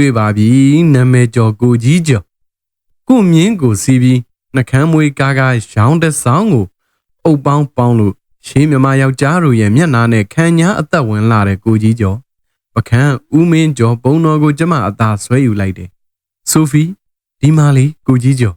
တွေ့ပါပြီနာမည်ကျော်ကိုကြီးကျော်ကိုမြင်းကိုစီးပြီးနှကမ်းမွေးကားကားရောင်းတဲ့ဆောင်ကိုအုပ်ပေါင်းပေါင်းလို့ရှင်းမြမယောက်ျားတို့ရဲ့မျက်နှာနဲ့ခံညာအသက်ဝင်လာတဲ့ကိုကြီးကျော်ပကန်းဦးမင်းကျော်ပုံတော်ကိုကျမအသာဆွဲယူလိုက်တယ်ဆိုဖီဒီမာလီကိုကြီးကျော်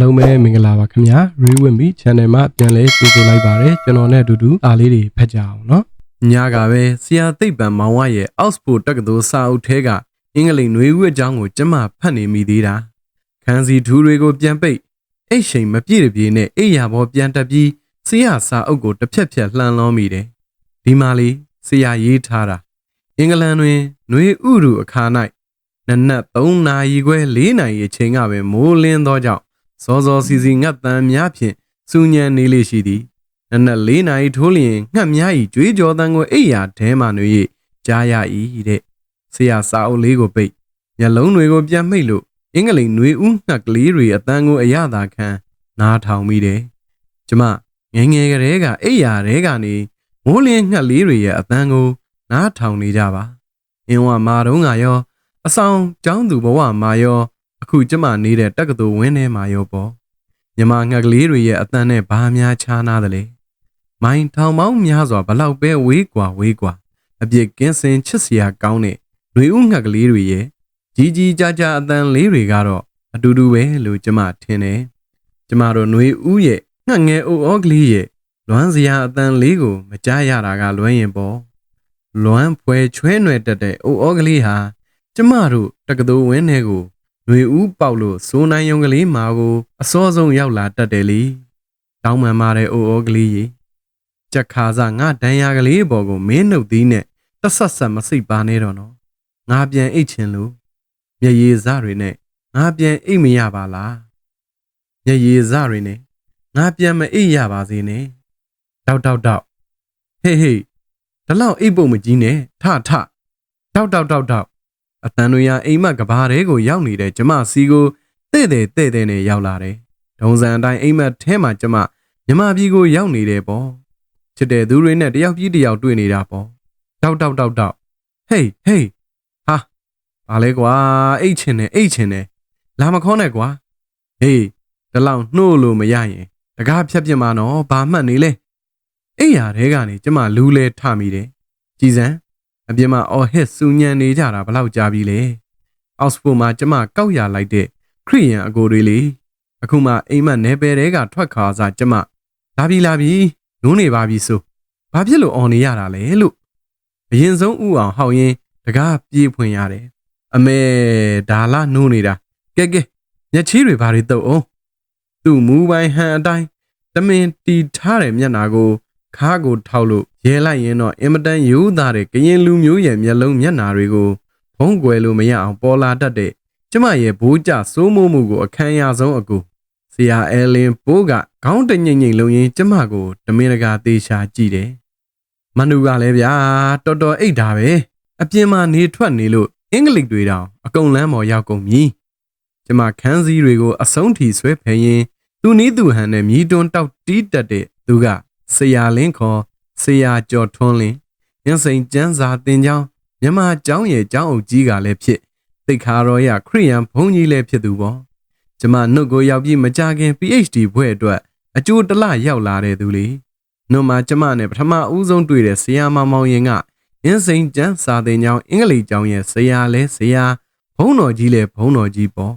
အားလုံးပဲမင်္ဂလာပါခင်ဗျာ Rewinby Channel မှာပြန်လည်ကြိုဆိုလိုက်ပါတယ်ကျွန်တော်နဲ့အတူတူအားလေးတွေဖတ်ကြအောင်နော်ညကပဲဆရာသိပ္ပံမောင်ဝရဲ့ Oxford တက္ကသိုလ်စာအုပ်ထဲကအင်္ဂလိပ်နွေဦးအကြောင်းကိုကျမဖတ်နေမိသေးတာခန်းစီထူးတွေကိုပြန်ပိတ်အိတ်ရှိန်မပြည့်တပြေနဲ့အိယာဘောပြန်တက်ပြီးဆရာစာအုပ်ကိုတစ်ဖြက်ဖြက်လှန်လောမိတယ်ဒီမာလီဆရာရေးထားတာအင်္ဂလန်တွင်နွေဥရုအခါ၌နနက်3နာရီခွဲ4နာရီအချိန်ကပင်မိုးလင်းသောကြောင့် စောစောစီစီငတ်တမ်းများဖြင့်စူညံနေလေရှိသည်နနက်၄နာရီထိုးလျင်ငှက်များဤကြွေးကြော်တန်းကိုအိယာထဲမှနှွေ၍ကြားရ၏တဲ့ဆရာစာအုပ်လေးကိုပိတ်မျက်လုံးတွေကိုပြန်မိတ်လို့အင်္ဂလိပ်နှွေဦးငှက်ကလေးတွေအတန်းကိုအရသာခံနားထောင်မိတယ်ကျမငယ်ငယ်ကလေးကအိယာထဲကနေမိုးလင်းငှက်လေးတွေရဲ့အတန်းကိုနားထောင်နေကြပါအင်းဝမာတုံးကရောအဆောင်ကျောင်းသူဘဝမှာရော အခုကျမနေတဲ့တက္ကသိုလ်ဝင်းထဲမှာရောပေါ့မြမငှက်ကလေးတွေရဲ့အတန်းနဲ့ဘာများခြားနာသလဲ မိုင်းထောင်ပေါင်းများစွာဘလောက်ပဲဝေးကွာဝေးကွာအပြစ်ကင်းစင်ချစ်စရာကောင်းတဲ့ຫນွေဥငှက်ကလေးတွေရဲ့ကြီးကြီးကြားကြားအတန်လေးတွေကတော့အတူတူပဲလို့ကျမထင်တယ်ကျမတို့ຫນွေဥရဲ့ငှက်ငယ်အိုဩကလေးရဲ့လွမ်းစရာအတန်လေးကိုမကြားရတာကလွမ်းရင်ပေါ့လွမ်းဖွဲချွဲနွယ်တက်တဲ့အိုဩကလေးဟာကျမတို့တက္ကသိုလ်ဝင်းထဲကို ຫນွေဥပေါက်လို့စိုးနိုင်ယုံကလေးမာကိုအစောဆုံးရောက်လာတတ်တယ်လေတောင်းမှန်ပါတယ်အိုဩကလေးကြီးကြက်ခါစားငါဒဏ်ရာကလေးပေါ်ကိုမင်းနှုတ်သီးနဲ့တဆက်ဆက်မစိတ်ပါနဲ့တော့နော်ငါပြန်အိတ်ချင်လို့မျက်ရည်စတွေနဲ့ငါပြန်အိတ်မရပါလားမျက်ရည်စတွေနဲ့ငါပြန်မအိတ်ရပါစေနဲ့တောက်တောက်တောက်ဟေးဟေးဒီလောက်အိတ်ပုံမကြီးနဲ့ထထတောက်တောက်တောက်တောက် အတန်တွေရအိမ်မကဘာတဲကိုရောက်နေတဲ့ကျမစီကိုတဲ့တဲ့တဲ့တဲ့နဲ့ရောက်လာတယ်ဒုံစံအတိုင်းအိမ်မက်ထဲမှာကျမမြမပြည်ကိုရောက်နေတယ်ပေါ့ချစ်တဲ့သူတွေနဲ့တယောက်ပြီးတယောက်တွေ့နေတာပေါ့တောက်တောက်တောက်တောက်ဟေးဟေးဟာဘာလဲကွာအိတ်ချင်တယ်အိတ်ချင်တယ်လာမခေါနဲ့ကွာဟေးဒီလောက်နှို့လို့မရရင်တကားဖြတ်ပြစ်မှာနော်ဘာမှတ်နေလဲအိယာတဲကနေကျမလူးလဲထမိတယ်ကြည်စံ အပြင်မှာအော်ဟစ်စူညံနေကြတာဘလောက်ကြာပြီလဲအောက်စဖို့မှာကျမကောက်ရလိုက်တဲ့ခရီးရန်အကိုတွေလေအခုမှအိမ်မက်နယ်ပယ်တဲကထွက်ခါစားကျမလာပြီလာပြီနုံးနေပါပြီဆိုဘာဖြစ်လို့အော်နေရတာလဲလို့အရင်ဆုံးဥအောင်ဟောက်ရင်တကားပြေးဖွင့်ရတယ်အမေဒါလာနုံးနေတာကဲကဲမျက်ချီးတွေဘာတွေတုပ်အောင်သူ့မူပိုင်ဟန်အတိုင်းတမင်တီထားတဲ့မျက်နာကို ခါးကိုထောက်လို့ရဲလိုက်ရင်တော့အင်မတန်ရိုးသားတဲ့ကရင်လူမျိုးရဲ့မျက်လုံးမျက်နာတွေကိုဖုံးကွယ်လို့မရအောင်ပေါ်လာတတ်တဲ့ကျမရဲ့ဘိုးကျစိုးမိုးမှုကိုအခမ်းအရဆုံးအကူဆရာအဲလင်ပိုးကခေါင်းတငိမ့်ငိမ့်လုံရင်းကျမကိုတမင်တကာသေးရှာကြည့်တယ်။မနူကလည်းဗျာတော်တော်အိတ်တာပဲအပြင်မှာနေထွက်နေလို့အင်္ဂလိပ်တွေတောင်အကုန်လမ်းပေါ်ရောက်ကုန်ပြီ။ကျမခန်းစည်းတွေကိုအဆုံးထိဆွဲဖယ်ရင်သူနီးသူဟန်နဲ့မြည်တွန်းတောက်တီးတက်တဲ့သူက ဆရာလင်းခေါ်ဆရာကျော်ထွန်းလင်းအင်းစိန်ကျန်းစာတင်ကြောင်းမြမကျောင်းရဲ့ကျောင်းအုပ်ကြီးကလည်းဖြစ်တိတ်ခါတော်ရခရိယန်ဘုန်းကြီးလည်းဖြစ်သူပေါ့ကျမနှုတ်ကိုရောက်ပြီးမကြခင် PhD ဘွဲ့အတွက်အကျိုးတလရောက်လာတဲ့သူလေနှုတ်မှာကျမနဲ့ပထမဦးဆုံးတွေ့တဲ့ဆရာမမောင်ရင်ကအင်းစိန်ကျန်းစာသင်ကျောင်းအင်္ဂလိပ်ကျောင်းရဲ့ဆရာလဲဆရာဘုန်းတော်ကြီးလဲဘုန်းတော်ကြီးပေါ့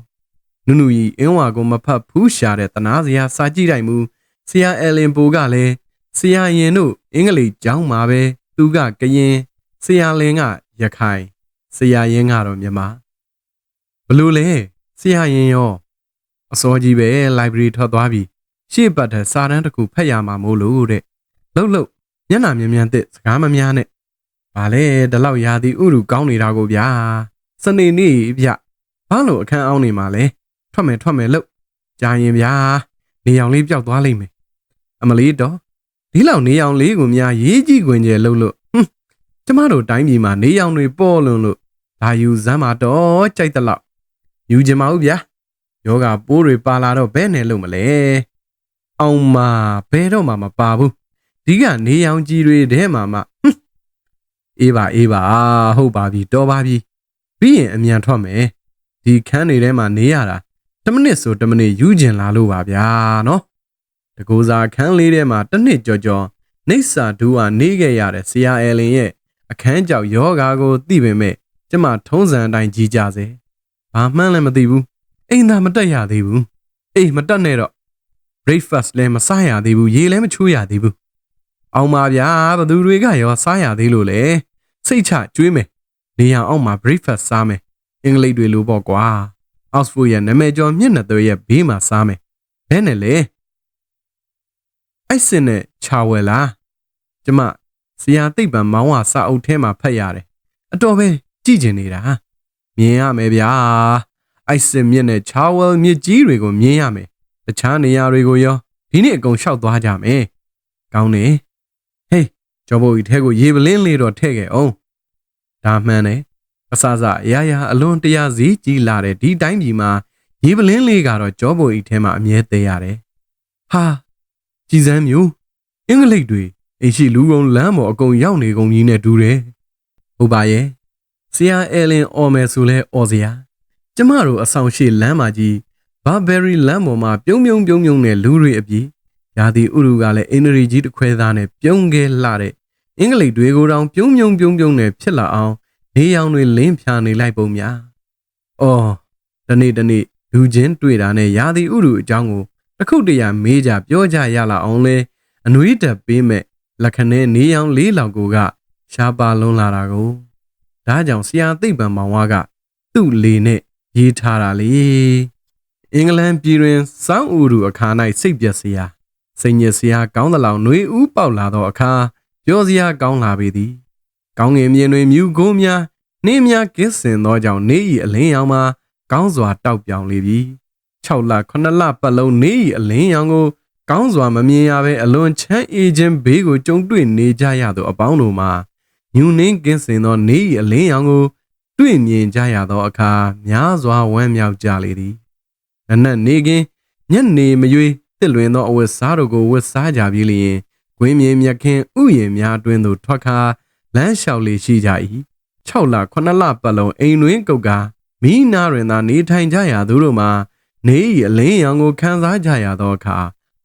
နုနုကြီးအင်းဝါကိုမဖတ်ဘူးရှာတဲ့တနာစရာစာကြည့်တိုင်းမူဆရာအဲလင်ပိုကလည်း ဆရာရင်တို့အင်္ဂလိပ်ကျောင်းမှာပဲသူကကရင်ဆရာလင်ကရခိုင်ဆရာရင်ကတော့မြန်မာဘလို့လဲဆရာရင်ရောအစောကြီးပဲ library ထွက်သွားပြီရှေ့ပတ်တဲ့စာတန်းတစ်ခုဖတ်ရမှာမို့လို့တဲ့လှုပ်လှုပ်မျက်နှာမြင်မြန်တဲ့စကားမများနဲ့ဗာလဲဒီလောက်ရာသီဥတုကောင်းနေတာကိုဗျာစနေနေ့ဗျဘာလို့အခန်းအောင်နေမှာလဲထွက်မယ်ထွက်မယ်လို့ကြာရင်ဗျာနေအောင်လေးပျောက်သွားလိမ့်မယ်အမလီတော့ ဒီလောက်နေအောင်လေးကိုများရေးကြည့်ခွင်ကျဲလို့လို့ဟွန်းကျမတို့တိုင်းပြည်မှာနေအောင်တွေပေါ်လွန်လို့ဒါယူစမ်းမှာတော့ကြိုက်တဲ့လောက်ယူချင်ပါဦးဗျာယောဂပိုးတွေပါလာတော့ဘယ်နဲ့လို့မလဲအောင်မဘယ်တော့မှမပါဘူးဒီကနေရောင်ကြီးတွေထဲမှာမှဟွန်းအေးပါအေးပါဟုတ်ပါပြီတော်ပါပြီပြီးရင်အမြန်ထွက်မယ်ဒီခန်းတွေထဲမှာနေရတာတစ်မိနစ်ဆိုတစ်မိနစ်ယူကျင်လာလို့ပါဗျာနော် တကူစားခန်းလေးထဲမှာတစ်နှစ်ကြော်ကြော်နေစာဒူးဟာနေခဲ့ရတဲ့ဆရာအဲလင်ရဲ့အခန်းကြောက်ယောဂါကိုသိပေမဲ့ကျမထုံးစံအတိုင်းကြီးကြစေဘာမှန်းလည်းမသိဘူးအိမ်သာမတက်ရသေးဘူးအေးမတက်နဲ့တော့ breakfast လည်းမစားရသေးဘူးရေလည်းမချိုးရသေးဘူးအောင်ပါဗျာဘသူတွေကရောစားရသေးလို့လေစိတ်ချကျွေးမယ်နေရအောင်မှာ breakfast စားမယ်အင်္ဂလိပ်တွေလိုပေါ့ကွာ Oxford ရဲ့နာမည်ကျော်မျက်နှာသွေးရဲ့ဘေးမှာစားမယ်ဘဲနဲ့လေ အိုက်စင်နဲ့ချာဝယ်လားကျမဇရာသိပ်ပံမောင်းဝစာအုပ်ထဲမှာဖတ်ရတယ်အတော်ပဲကြည့်ကျင်နေတာမြင်ရမယ်ဗျာအိုက်စင်မြင့်နဲ့ချာဝယ်မြစ်ကြီးတွေကိုမြင်ရမယ်တခြားနေရာတွေကိုရောဒီနေ့အကုန်လျှောက်သွားကြမယ်ကောင်းနေဟေးကျော်ဘိုကြီးထဲကိုရေပလင်းလေးတော့ထည့်ခဲ့အောင်ဒါမှန်တယ်အစစအရာရာအလွန်တရာစီကြီးလာတဲ့ဒီတိုင်းပြည်မှာရေပလင်းလေးကတော့ကျော်ဘိုကြီးထဲမှာအမြဲသေးရတယ်ဟာ ကြည်စမ်းမျိုးအင်္ဂလိပ်တွေအိရှိလူကုန်လမ်းပေါ်အကုန်ရောက်နေကုန်ကြီးနဲ့တူတယ်ဟုတ်ပါရဲ့ဆရာအဲလင်အော်မယ်ဆိုလဲအော်စရာကျမတို့အဆောင်ရှိလမ်းမှာကြီးဘာဘယ်ရီလမ်းပေါ်မှာပြုံးပြုံးပြုံးပြုံးနဲ့လူတွေအပြီးရာသီဥတုကလည်းအင်နရီကြီးတစ်ခွဲသားနဲ့ပြုံးခဲလှတဲ့အင်္ဂလိပ်တွေကိုတောင်ပြုံးပြုံးပြုံးပြုံးနဲ့ဖြစ်လာအောင်နေရောင်တွေလင်းဖြာနေလိုက်ပုံများ။အော်ဒီနေ့ဒီနေ့လူချင်းတွေ့တာနဲ့ရာသီဥတုအကြောင်းကို တစ်ခုတည်းရမေးကြပြောကြရလာအောင်လဲအနွေးတက်ပေးမဲ့လက်ခနဲနေရောင်လေးလောက်ကိုကရှားပါလုံးလာတာကိုဒါကြောင့်ဆရာသိပ္ပံမောင်ဝါကသူ့လေနဲ့ရေးထားတာလေအင်္ဂလန်ပြည်တွင်စောင်းဥရုအခါ၌စိတ်ပြက်စရာစိတ်ညစ်စရာကောင်းသလောက်နှွေဦးပေါက်လာသောအခါပြောစရာကောင်းလာပေသည်ကောင်းငင်မြင်တွင်မြူကုန်းများနှင်းများကင်းစင်သောကြောင့်နေ၏အလင်းရောင်မှာကောင်းစွာတောက်ပြောင်လေပြီ 6လ9လပတ်လုံးနေ၏အလင်းရောင်ကိုကောင်းစွာမမြင်ရဘဲအလွန်ချမ်းအေးခြင်းဘေးကိုကြုံတွေ့နေကြရသောအပေါင်းတို့မှာညူနှင်းကင်းစင်သောနေ၏အလင်းရောင်ကိုတွေ့မြင်ကြရသောအခါများစွာဝမ်းမြောက်ကြလေသည်နနက်နေကင်းညနေမရွေတစ်လွင်သောအဝတ်စားတို့ကိုဝတ်စားကြပြီးလျင်ကွင်းမြင်မြက်ခင်းဥယျာဉ်များအတွင်းသို့ထွက်ခါလမ်းလျှောက်လေရှိကြ၏6လ9လပတ်လုံးအိမ်တွင်ကုတ်ကာမိနာတွင်သာနေထိုင်ကြရသူတို့မှာ နေ၏အလင်းရောင်ကိုခံစားကြရသောအခါ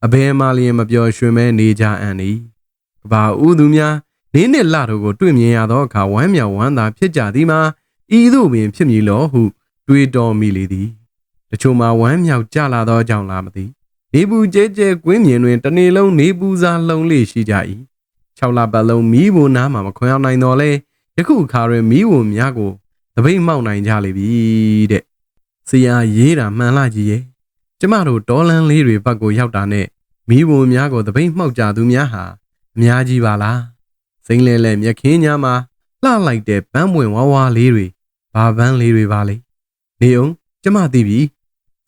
အဘယ်မှလျင်မပျော်ရွှင်မဲနေကြအံ့၏ကဘာဦးသူများနေနှင့်လတို့ကိုတွေ့မြင်ရသောအခါဝမ်းမြောက်ဝမ်းသာဖြစ်ကြသည်မှာဤသို့ပင်ဖြစ်မည်လောဟု တွေးတော်မိလေသည်တချို့မှာဝမ်းမြောက်ကြလာသောကြောင့်လားမသိနေပူကျဲကျဲကွင်းမြင်တွင်တနေ့လုံးနေပူစားလှုံလေရှိကြ၏6လပတ်လုံးမီးဘုံနားမှာမခွင်အောင်နိုင်တော့လဲယခုအခါတွင်မီးဘုံများကိုတပိတ်မောက်နိုင်ကြလေပြီတဲ့ ဆရာရေးတာမှန်လားကြီးရဲ့ကျမတို့ဒေါ်လန်လေးတွေဘက်ကိုရောက်တာနဲ့မီးဘုံများကိုတပိတ်မှောက်ကြသူများဟာအများကြီးပါလားစိမ့်လဲလဲမြက်ခင်းများမှာလှလိုက်တဲ့ပန်းပွင့်ဝါးဝါလေးတွေဘာပန်းလေးတွေပါလေနေအောင်ကျမသိပြီ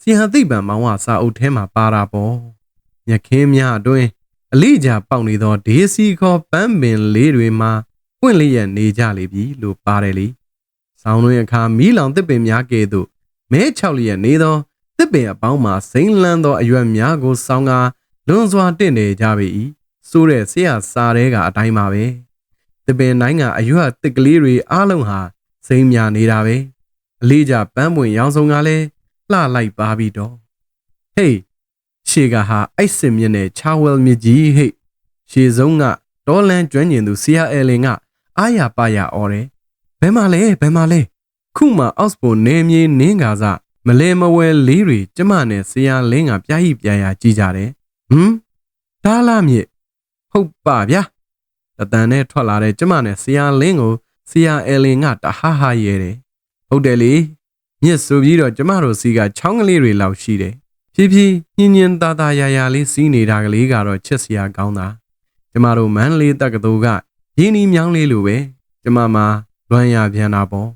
ဆရာသိပ္ပံမောင်ဝစာအုပ်ထဲမှာပါတာပေါ့မြက်ခင်းများအတွင်းအလေးကြပေါက်နေသောဒေစီခေါ်ပန်းပင်လေးတွေမှာပွင့်လျက်နေကြလေပြီလို့ပါတယ်လေ။ဆောင်းတွင်အခါမီးလောင်တစ်ပင်များကဲ့သို့ မဲချောက်လျက်နေသောတစ်ပင်အပေါင်းမှာစိမ့်လန်းသောအရွက်များကိုဆောင်းကာလွန်စွာတင့်နေကြပေ၏။ဆိုးတဲ့ဆရာစာတဲကအတိုင်းပါပဲ။တစ်ပင်တိုင်းကအရွက်တစ်ကလေးတွေအားလုံးဟာစိမ့်များနေတာပဲ။အလေးကြပန်းပွင့်ရောင်စုံကလည်းလှလိုက်ပါပြီတော့။ဟေးရှေကဟာအိုက်စင်မြင့်နဲ့ချာဝဲလ်မြစ်ကြီးဟိတ်ရှေဆုံးကဒေါ်လန်ကျွမ်းကျင်သူဆီယာအဲလင်က အားရပါရအော်တယ်ဘယ်မှာလဲဘယ်မှာလဲ ခုမှအောက်စပိုနေမြေနင်းကာစမလဲမဝဲလေးတွေကျမနဲ့ဆီယာလင်းကပြားဟိပြားရကြည့်ကြတယ်ဟမ်ဒါလာမြစ်ဟုတ်ပါဗျာတတန်နဲ့ထွက်လာတဲ့ကျမနဲ့ဆီယာလင်းကိုဆီယာအဲလင်ကတဟဟရဲတယ်ဟုတ်တယ်လေမြစ်ဆိုပြီးတော့ကျမတို့စီကချောင်းကလေးတွေလောက်ရှိတယ်ဖြည်းဖြည်းညင်ညင်သာသာရာရာလေးစီးနေတာကလေးကတော့ချစ်စရာကောင်းတာကျမတို့မန်းလေးတက္ကသိုလ်ကရင်းနှီးမြောင်းလေးလိုပဲကျမမှာလွမ်းရပြန်တာပေါ့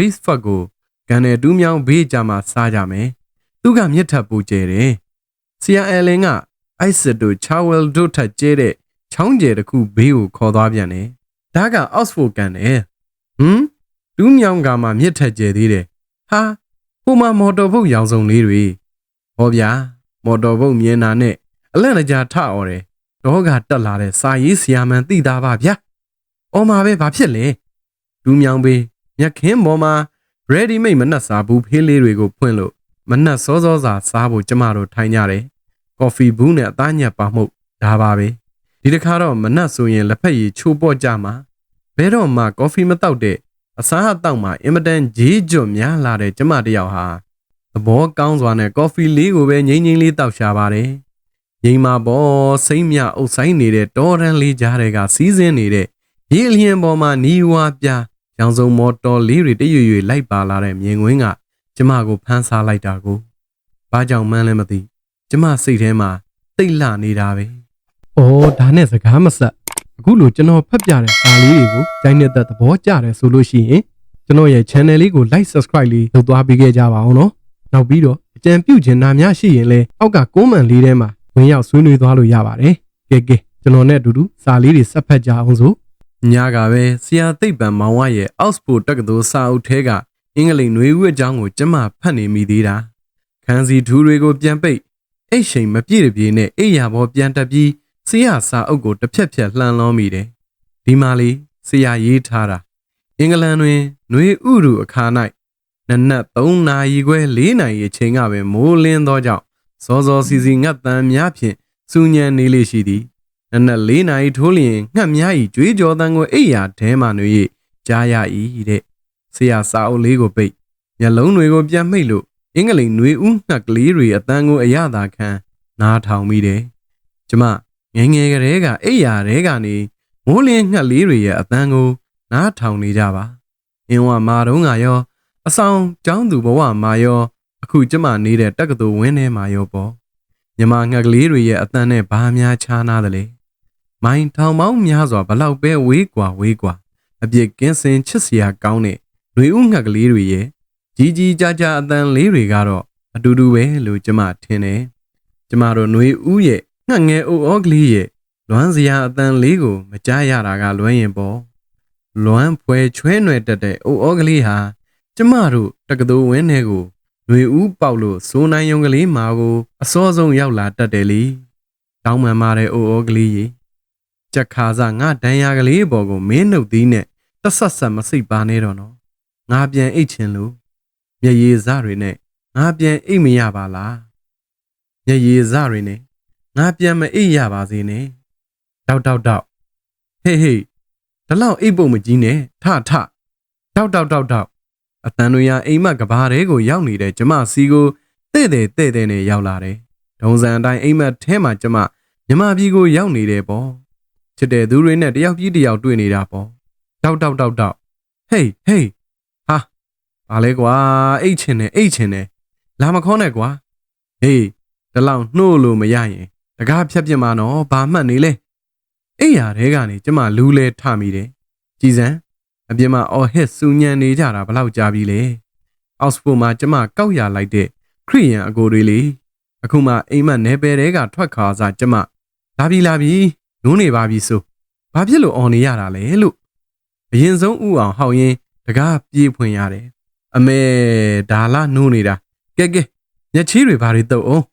Brace Fuck ကိုကန်နယ်တူးမြောင်းဘေးကြမှာစားကြမယ်သူကမြစ်ထပ်ပူကျဲတယ်ဆီယာအဲလင်ကအိုက်စစ်တို့ချာဝဲလ်တို့ထက်ကျဲတဲ့ချောင်းကျဲတစ်ခုဘေးကိုခေါ်သွားပြန်တယ်ဒါကအောက်စဖို့ကန်တယ်ဟမ်တူးမြောင်းကမှမြစ်ထက်ကျဲသေးတယ်ဟာဟဟိုမှာမော်တော်ဘုတ်ရောင်စုံလေးတွေဟောဗျာမော်တော်ဘုတ်မြင်တာနဲ့အလန့်တကြားထအော်တယ်တော့ကတက်လာတဲ့စာရေးဆရာမန်သိသားပါဗျာအော်မှာပဲဘာဖြစ်လဲဒူးမြောင်ပေး မြက်ခင်းပေါ်မှာ ready made မနှက်စာဘူးဖေးလေးတွေကိုဖွင့်လို့မနှက်စောစောစာစားဖို့ကျမတို့ထိုင်ကြတယ်ကော်ဖီဘူးနဲ့အသားညက်ပါမှုတ်ဒါပါပဲဒီတစ်ခါတော့မနှက်ဆိုရင်လက်ဖက်ရည်ချိုးပေါ့ကြမှာဘဲတော့မှကော်ဖီမတောက်တဲ့အစားအသောက်မှာအင်မတန်ဂျေးကျွတ်များလာတဲ့ကျမတစ်ယောက်ဟာသဘောကောင်းစွာနဲ့ကော်ဖီလေးကိုပဲငိမ့်ငိမ့်လေးတောက်ရှာပါတယ်ငိမ့်မှာပေါ်စိမ့်မြအုပ်ဆိုင်နေတဲ့တောရန်လေးကြားတွေကစီးစင်းနေတဲ့ရေအလျင်ပေါ်မှာနီးဝါပြ ရောင်စုံမော်တော်လေးတွေတရွရွလိုက်ပါလာတဲ့မြင်ကွင်းကကျမကိုဖမ်းဆားလိုက်တာကိုဘာကြောင့်မှန်းလည်းမသိကျမစိတ်ထဲမှာတိတ်လှနေတာပဲ။အော်ဒါနဲ့စကားမဆက်။အခုလိုကျွန်တော်ဖတ်ပြတဲ့စာလေးတွေကိုကြိုင်းနေတဲ့သဘောကျတယ်ဆိုလို့ရှိရင်ကျွန်တော်ရဲ့ channel လေးကို like subscribe လေးလုပ်သွားပေးခဲ့ကြပါအောင်နော်။နောက်ပြီးတော့အကြံပြုချင်တာများရှိရင်လည်းအောက်က comment လေးထဲမှာဝင်ရောက်ဆွေးနွေးသွားလို့ရပါတယ်။ကဲကဲကျွန်တော်နဲ့အတူတူစာလေးတွေဆက်ဖတ်ကြအောင်စို့ ညကပဲဆရာသိပ္ပံမောင်ဝရဲ့ Oxford တက္ကသိုလ်စာအုပ်ထဲကအင်္ဂလိပ်နွေဦးအကြောင်းကိုကျမဖတ်နေမိသေးတာခန်းစီထူးတွေကိုပြန်ပိတ်အိတ်ရှိန်မပြည့်တပြေနဲ့အိယာဘောပြန်တက်ပြီးဆရာစာအုပ်ကိုတစ်ဖြက်ဖြက်လှန်လောမိတယ်ဒီမှာလေးဆရာရေးထားတာအင်္ဂလန်တွင်နွေဥရုအခါ၌နနက်3နာရီခွဲ4နာရီအချိန်ကပဲမိုးလင်းသောကြောင့်စောစောစီစီငတ်တမ်းများဖြင့်စူညံနေလေရှိသည် နနက်၄နာရီထိုးလျင်ငှက်များဤကြွေးကြော်တန်းကိုအိယာထဲမှနှွေ၍ကြားရ၏တဲ့ဆရာစာအုပ်လေးကိုပိတ်မျက်လုံးတွေကိုပြန်မိတ်လို့အင်္ဂလိပ်နှွေဦးငှက်ကလေးတွေအတန်းကိုအရသာခံနားထောင်မိတယ်ကျမငယ်ငယ်ကလေးကအိယာထဲကနေမိုးလင်းငှက်လေးတွေရဲ့အတန်းကိုနားထောင်နေကြပါအင်းဝမာတုံးကရောအဆောင်ကျောင်းသူဘဝမှာရောအခုကျမနေတဲ့တက္ကသိုလ်ဝင်းထဲမှာရောပေါ့မြမငှက်ကလေးတွေရဲ့အတန်းနဲ့ဘာများခြားနာသလဲ မိုင်းထောင်ပေါင်းများစွာဘလောက်ပဲဝေးကွာဝေးကွာအပြစ်ကင်းစင်ချစ်စရာကောင်းတဲ့ຫນွေဥငှက်ကလေးတွေရဲ့ကြီးကြီးကြားကြားအတန်လေးတွေကတော့အတူတူပဲလို့ကျမထင်တယ်ကျမတို့ຫນွေဥရဲ့ငှက်ငယ်အိုဩကလေးရဲ့လွမ်းစရာအတန်လေးကိုမကြားရတာကလွမ်းရင်ပေါ့လွမ်းဖွဲချွဲနွယ်တက်တဲ့အိုဩကလေးဟာကျမတို့တက္ကသိုလ်ဝင်းထဲကိုຫນွေဥပေါက်လို့စိုးနိုင်ယုံကလေးမာကိုအစောဆုံးရောက်လာတတ်တယ်လေတောင်းမှန်ပါတယ်အိုဩကလေးကြီး ကြက်ခါစားငါဒဏ်ရာကလေးပေါ်ကိုမင်းနှုတ်သီးနဲ့တဆက်ဆက်မစိတ်ပါနဲ့တော့နော်ငါပြန်အိတ်ချင်လို့မျက်ရည်စတွေနဲ့ငါပြန်အိတ်မရပါလားမျက်ရည်စတွေနဲ့ငါပြန်မအိတ်ရပါစေနဲ့တောက်တောက်တောက်ဟေးဟေးဒီလောက်အိတ်ပုံမကြီးနဲ့ထထတောက်တောက်တောက်တောက်အတန်တွေရအိမ်မကဘာတဲကိုရောက်နေတဲ့ကျမစီကိုတဲ့တဲ့တဲ့တဲ့နဲ့ရောက်လာတယ်ဒုံစံအတိုင်းအိမ်မက်ထဲမှာကျမမြမပြည်ကိုရောက်နေတယ်ပေါ့ ချစ်တဲ့သူတွေနဲ့တယောက်ပြီးတယောက်တွေ့နေတာပေါ့တောက်တောက်တောက်တောက်ဟေးဟေးဟာဘာလဲကွာအိတ်ချင်တယ်အိတ်ချင်တယ်လာမခေါနဲ့ကွာဟေးဒီလောက်နှို့လို့မရရင်တကားဖြတ်ပြစ်မှာနော်ဘာမှတ်နေလဲအိယာတဲကနေကျမလူးလဲထမိတယ်ကြည်စံအပြင်မှာအော်ဟစ်စူညံနေကြတာဘလောက်ကြာပြီလဲအောက်စဖို့မှာကျမကောက်ရလိုက်တဲ့ခရီးယန်အကိုတွေလေအခုမှအိမ်မက်နယ်ပယ်တဲကထွက်ခါစားကျမလာပြီလာပြီ နုံးနေပါပြီဆိုဘာဖြစ်လို့အော်နေရတာလဲလို့အရင်ဆုံးဥအောင်ဟောက်ရင်တကားပြေးဖွင့်ရတယ်အမေဒါလာနုံးနေတာကဲကဲမျက်ချီးတွေဘာတွေတုပ်အောင်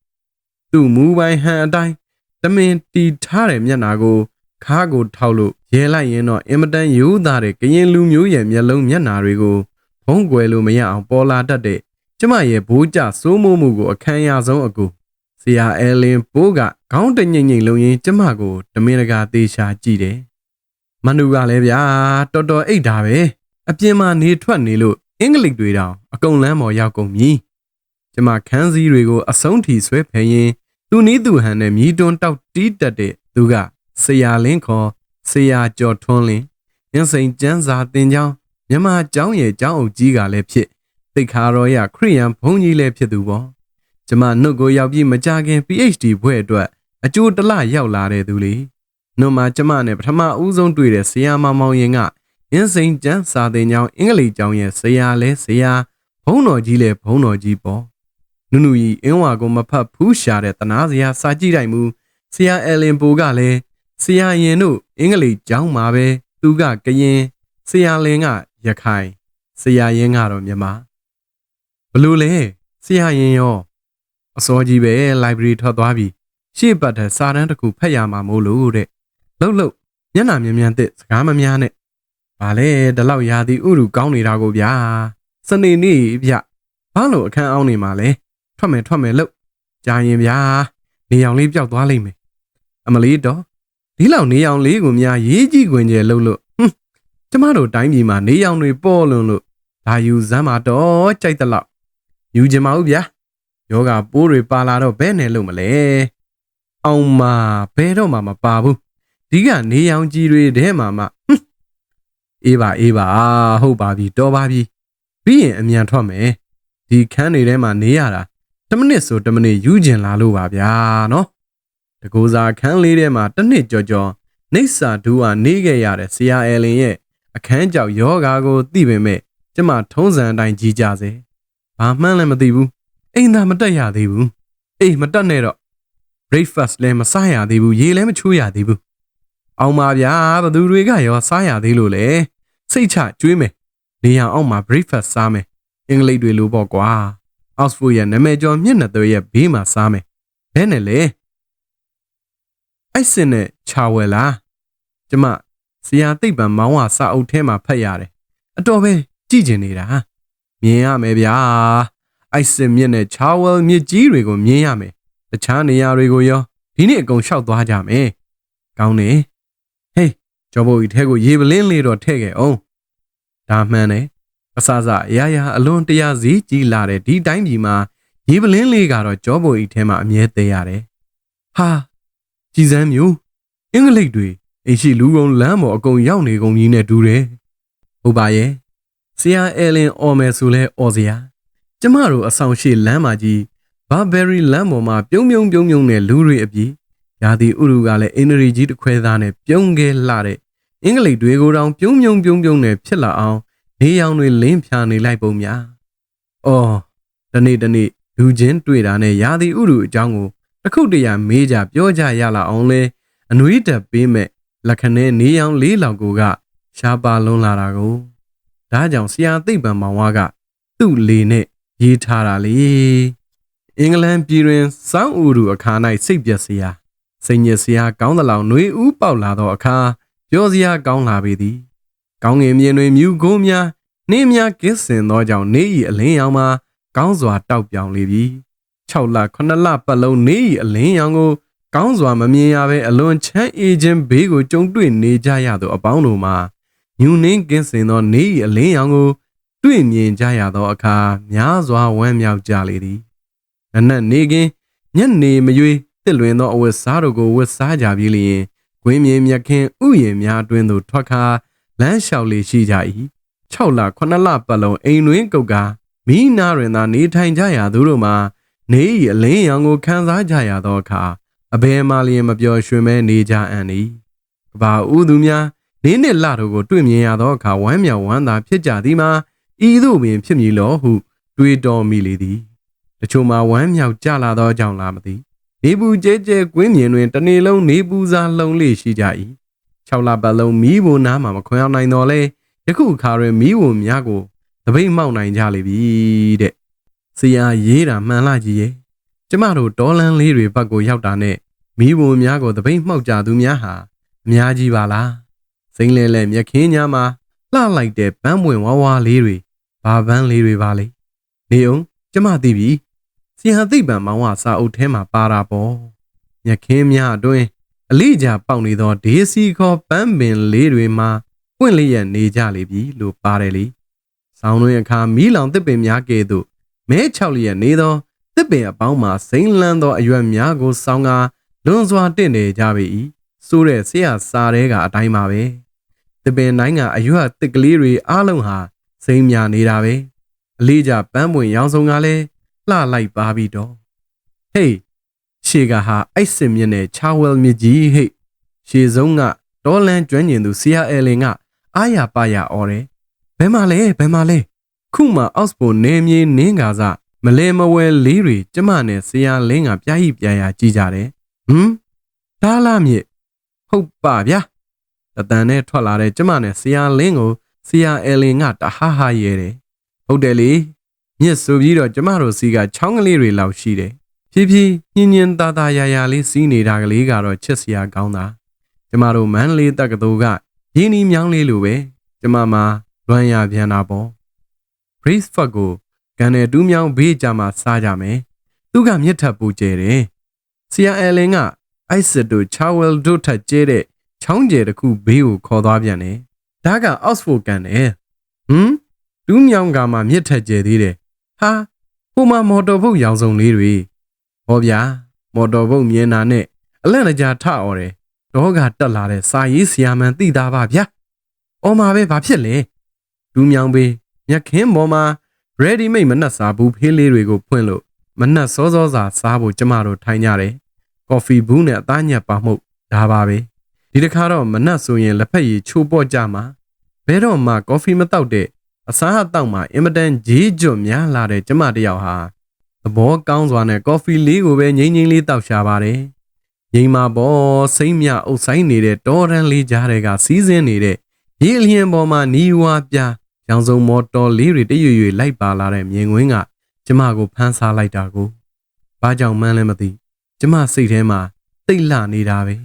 သူ့မူပိုင်ဟန်အတိုင်းတမင်တီထားတဲ့မျက်နာကိုခါးကိုထောက်လို့ရဲလိုက်ရင်တော့အင်မတန်ရိုးသားတဲ့ကရင်လူမျိုးရဲ့မျက်လုံးမျက်နာတွေကိုဖုံးကွယ်လို့မရအောင်ပေါ်လာတတ်တဲ့ကျမရဲ့ဘိုးကျစိုးမိုးမှုကိုအခမ်းအရဆုံးအကူ ဆရာအဲလင်ဘိုးကခေါင်းတငိမ့်ငိမ့်လုံရင်းကျမကိုတမင်တကာသေးရှာကြည့်တယ်မနူကလည်းဗျာတော်တော်အိတ်တာပဲအပြင်မှာနေထွက်နေလို့အင်္ဂလိပ်တွေတောင်အကုန်လမ်းပေါ်ရောက်ကုန်ပြီကျမခန်းစည်းတွေကိုအဆုံးထိဆွဲဖယ်ရင်သူနီးသူဟန်နဲ့မြည်တွန်းတောက်တီးတက်တဲ့သူကဆရာလင်းခေါ်ဆရာကျော်ထွန်းလင်းအင်းစိန်ကျန်းစာတင်ကြောင်းမြမเจ้าရဲ့เจ้าအုပ်ကြီးကလည်းဖြစ်သိခါတော်ရခရိယန်ဘုန်းကြီးလည်းဖြစ်သူပေါ့ ကျမနှုတ်ကိုရောက်ပြီးမကြခင် PhD ဘွဲ့အတွက်အကျိုးတလရောက်လာတဲ့သူလေနှုတ်မှာကျမနဲ့ပထမဦးဆုံးတွေ့တဲ့ဆရာမမောင်ရင်ကအင်းစိန်ကျန်းစာတင်ကြောင်းအင်္ဂလိပ်ကျောင်းရဲ့ဆရာလဲဆရာဘုန်းတော်ကြီးလဲဘုန်းတော်ကြီးပေါ့နုနုကြီးအင်းဝါကိုမဖတ်ဘူးရှာတဲ့တနာစရာစာကြည့်တိုင်းမူဆရာအယ်လင်ပိုကလည်းဆရာရင်တို့အင်္ဂလိပ်ကျောင်းမှာပဲသူကကရင်ဆရာလင်ကရခိုင်ဆရာရင်ကတော့မြန်မာဘဘလို့လဲဆရာရင်ရော အစောကြီးပဲ library ထွက်သွားပြီရှေ့ပတ်တဲ့စာတန်းတစ်ခုဖတ်ရမှာမို့လို့တဲ့လှုပ်လှုပ်မျက်နှာမြင်မြန်တဲ့စကားမများနဲ့ဗာလဲဒီလောက်ရာသီဥရုကောင်းနေတာကိုဗျာစနေနေ့ဗျဘာလို့အခန်းအောင်နေမှာလဲထွက်မယ်ထွက်မယ်လို့ကြာရင်ဗျာနေအောင်လေးပျောက်သွားလိမ့်မယ်အမလီတော့ဒီလောက်နေအောင်လေးကိုများရေးကြည့်ခွင်ကျဲလို့လို့ဟွန်းကျမတို့တိုင်းပြည်မှာနေအောင်တွေပေါ်လွန်လို့ဒါယူစမ်းမှာတော့ကြိုက်တဲ့လောက်ယူချင်ပါဦးဗျာ ယောဂပိုးတွေပါလာတော့ဘယ်နဲ့လို့မလဲအောင်မဘယ်တော့မှမပါဘူးဒီကနေအောင်ကြီးတွေထဲမှာမှဟွန်းအေးပါအေးပါဟုတ်ပါပြီတော်ပါပြီပြီးရင်အမြန်ထွက်မယ်ဒီခန်းတွေထဲမှာနေရတာတစ်မိနစ်ဆိုတစ်မိနစ်ယူကျင်လာလို့ပါဗျာနော်တကူစာခန်းလေးထဲမှာတစ်နှစ်ကြော်ကြော်နေစာဒူးကနေခဲ့ရတဲ့ဆရာအဲလင်ရဲ့အခန်းကြောက်ယောဂါကိုသိပေမဲ့ကျမထုံးစံအတိုင်းကြီးကြစေဘာမှန်းလည်းမသိဘူး အိမ်သာမတက်ရသေးဘူးအေးမတက်နဲ့တော့ breakfast လည်းမစားရသေးဘူးရေလည်းမချိုးရသေးဘူးအောင်ပါဗျာဘသူတွေကရောစားရသေးလို့လေစိတ်ချကျွေးမယ်နေရန်အောက်မှာ breakfast စားမယ်အင်္ဂလိပ်တွေလိုပေါ့ကွာ Oxford ရဲ့နာမည်ကျော်မျက်နှာသွေးရဲ့ဘေးမှာစားမယ်ဘယ်နဲ့လဲအဲ့စင်နဲ့ချာဝယ်လားကျမဆရာသိပ္ပံမောင်းဝစာအုပ်ထဲမှာဖတ်ရတယ်အတော်ပဲကြည့်ကျင်နေတာမြင်ရမယ်ဗျာ အိုက်စင်မြစ်နဲ့ချာဝယ်မြစ်ကြီးတွေကိုမြင်ရမယ်တခြားနေရာတွေကိုရောဒီနေ့အကုန်လျှောက်သွားကြမယ်ကောင်းနေဟေးကျော်ဘိုကြီးထဲကိုရေပလင်းလေးတော့ထည့်ခဲ့အောင်ဒါမှန်တယ်အစစအရာရာအလွန်တရာစည်းကြီးလာတဲ့ဒီတိုင်းပြည်မှာရေပလင်းလေးကတော့ကျော်ဘိုကြီးထဲမှာအမြဲသေးရတယ်ဟာကြည်စမ်းမျိုးအင်္ဂလိပ်တွေအိမ်ရှိလူကုန်လမ်းပေါ်အကုန်ရောက်နေကုန်ကြီးနဲ့တူတယ်ဟုတ်ပါရဲ့ဆရာအဲလင်အော်မယ်ဆိုလဲအော်စရာ ကျမတို့အဆောင်ရှိလမ်းမကြီးဘာဘယ်ရီလမ်းပေါ်မှာပြုံးပြုံးပြုံးပြုံးနဲ့လူတွေအပြီးရာသီဥတုကလည်းအင်နရီကြီးတစ်ခွဲသားနဲ့ပြုံးခဲလှတဲ့အင်္ဂလိပ်တွေကိုတောင်ပြုံးပြုံးပြုံးပြုံးနဲ့ဖြစ်လာအောင်နေရောင်တွေလင်းဖြာနေလိုက်ပုံများ။အော်ဒီနေ့ဒီနေ့လူချင်းတွေ့တာနဲ့ရာသီဥတုအကြောင်းကိုတစ်ခုတည်းရမေးကြပြောကြရလာအောင်လဲအနွေးတက်ပေးမဲ့လက်ခဏဲနေရောင်လေးလောင်ကိုကရှားပါလွန်းလာတာကိုဒါကြောင့်ဆရာသိပ္ပံမောင်ဝါကသူ့လေနဲ့ ရေးထားတာလေအင်္ဂလန်ပြည်တွင်စောင်းဥရုအခါ၌စိတ်ပြက်စရာစိတ်ညစ်စရာကောင်းသလောက်ຫນွေဥပေါက်လာသောအခါပြောစရာကောင်းလာပေသည်ကောင်းငင်မြင်တွင်မြူကုန်းများနှင်းများကင်းစင်သောကြောင့်နေ၏အလင်းရောင်မှာကောင်းစွာတောက်ပြောင်လေပြီ6လ9လပတ်လုံးနေ၏အလင်းရောင်ကိုကောင်းစွာမမြင်ရဘဲအလွန်ချမ်းအေးခြင်းဘေးကိုကြုံတွေ့နေကြရသောအပေါင်းတို့မှာညူနှင်းကင်းစင်သောနေ၏အလင်းရောင်ကို တွေ့မြင်ကြရသောအခါများစွာဝမ်းမြောက်ကြလေသည်နနက်နေကင်းညနေမရွေးတစ်လွင်သောအဝတ်စားတို့ကိုဝတ်စားကြပြီးလျင်ကွင်းမြေမြက်ခင်းဥယျာဉ်များအတွင်းသို့ထွက်ခါလမ်းလျှောက်လေရှိကြ၏6လ9လပတ်လုံးအိမ်တွင်ကုတ်ကာမိနာတွင်သာနေထိုင်ကြရသူတို့မှာနေ၏အလင်းရောင်ကိုခံစားကြရသောအခါအဘယ်မှလျင်မပျော်ရွှင်မဲနေကြအံ့၏ကဘာဦးသူများနေနှင့်လတို့ကိုတွေ့မြင်ရသောအခါဝမ်းမြောက်ဝမ်းသာဖြစ်ကြသည်မှာ ဤသို့ပင်ဖြစ်မည်လောဟု တွေးတော်မိလေသည်တချို့မှာဝမ်းမြောက်ကြလာသောကြောင့်လားမသိနေပူကျဲကျဲကွင်းမြင်တွင်တနေ့လုံးနေပူစားလုံလေရှိကြ၏6လပတ်လုံးမီးဘုံနားမှာမခွင်အောင်နိုင်တော်လဲယခုအခါတွင်မီးဘုံများကိုတပိတ်မှောက်နိုင်ကြလေပြီတဲ့ဆရာရေးတာမှန်လားကြီးရဲ့ကျမတို့ဒေါ်လန်လေးတွေဘက်ကိုရောက်တာနဲ့မီးဘုံများကိုတပိတ်မှောက်ကြသူများဟာအများကြီးပါလားစိမ့်လဲလဲမြက်ခင်းများမှာလှလိုက်တဲ့ပန်းပွင့်ဝါးဝါလေးတွေ ဘာပန်းလေးတွေပါလေနေအောင်ကျမသိပြီဆရာသိပ္ပံမောင်ဝစာအုပ်ထဲမှာပါတာပေါ့မြက်ခင်းများအတွင်းအလေးကြပေါက်နေသောဒေစီခေါ်ပန်းပင်လေးတွေမှာပွင့်လျက်နေကြလေပြီလို့ပါတယ်လေ။ဆောင်းတွင်အခါမီးလောင်တစ်ပင်များကဲ့သို့မဲချောက်လျက်နေသောတစ်ပင်အပေါင်းမှာစိမ့်လန်းသောအရွက်များကိုဆောင်းကာလွန်စွာတင့်နေကြပေ၏။ဆိုးတဲ့ဆရာစာတဲကအတိုင်းပါပဲ။တစ်ပင်တိုင်းကအရွက်တစ်ကလေးတွေအားလုံးဟာ စိမ့်မြနေတာပဲ။အလေးကြပန်းပွင့်ရောင်စုံကလည်းလှလိုက်ပါပြီတော့။ဟေးရှေကဟာအိုက်စင်မြင့်နဲ့ချာဝဲလ်မြစ်ကြီးဟိတ်ရှေဆုံးကဒေါ်လန်ကျွမ်းကျင်သူဆီယာအဲလင်ကအားရပါရအော်တယ်ဘယ်မှာလဲဘယ်မှာလဲခုမှအော့စ်ပိုနေမြေနင်းကာစားမလဲမဝဲလေးတွေကျမနဲ့ဆီယာလင်းကပြားဟိပြားရကြည့်ကြတယ်ဟမ်ဒါလားမြစ်ဟုတ်ပါဗျာတတန်နဲ့ထွက်လာတဲ့ကျမနဲ့ဆီယာလင်းကို ဆီယာအဲလင်ကတဟဟရဲတယ်ဟုတ်တယ်လေမြစ်ဆိုပြီးတော့ကျမတို့စီကချောင်းကလေးတွေလောက်ရှိတယ်ဖြည်းဖြည်းညင်ညင်သာသာရာရာလေးစီးနေတာကလေးကတော့ချစ်စရာကောင်းတာကျမတို့မန္တလေးတက္ကသိုလ်ကရင်းနှီးမြောင်းလေးလိုပဲကျမမှာလွမ်းရပြန်တာပေါ့ brace fuck ကိုကန်နယ်တူးမြောင်းဘေးကြမှာစားကြမယ်သူကမြစ်ထပ်ပူကျဲတယ်ဆီယာအယ်လင်ကအိုက်စစ်တို့ချာဝယ်တို့ထက်ကျဲတဲ့ချောင်းကျဲတစ်ခုဘေးကိုခေါ်သွားပြန်တယ် ဒါကအောက်စ်ဖို့ကန်တယ်ဟမ်တူးမြောင်းကမှမြစ်ထက်ကျဲသေးတယ်ဟာဟိုမှာမော်တော်ဘုတ်ရောင်စုံလေးတွေဟောဗျာမော်တော်ဘုတ်မြင်တာနဲ့အလန့်တကြားထအော်တယ်တော့ကတက်လာတဲ့စာရေးဆရာမန်သိတာပါဗျာအော်မှာပဲဘာဖြစ်လဲတူးမြောင်းဘေးမြက်ခင်းပေါ်မှာ ready made မနှက်စာဘူးဖေးလေးတွေကိုဖွင့်လို့မနှက်စောစောစာစားဖို့ကျမတို့ထိုင်ကြတယ်။ coffee ဘူးနဲ့အသားညက်ပါမှုဒါပါပဲ။ ဒီတစ်ခါတော့မနှက်ဆိုရင်လက်ဖက်ရည်ချိုးပေါ့ကြမှာဘဲတော့မှ coffee မတောက်တဲ့အစားအသောက်မှာအင်မတန်ဂျေးကျွတ်များလာတဲ့ကျမတစ်ယောက်ဟာသဘောကောင်းစွာနဲ့ coffee လေးကိုပဲငိမ့်ငိမ့်လေးတောက်ရှာပါတယ်။ငိမ့်မှာပေါ်စိမ့်မြအုပ်ဆိုင်နေတဲ့တောရန်လေးကြားတွေကစီးစင်းနေတဲ့ရေအလျင်ပေါ်မှာနီးဝါပြားရောင်စုံမော်တော်လေးတွေတရွရွလိုက်ပါလာတဲ့မြင်ကွင်းကကျမကိုဖမ်းဆားလိုက်တာကိုဘာကြောင့်မှန်းလည်းမသိကျမစိတ်ထဲမှာတိတ်လှနေတာပဲ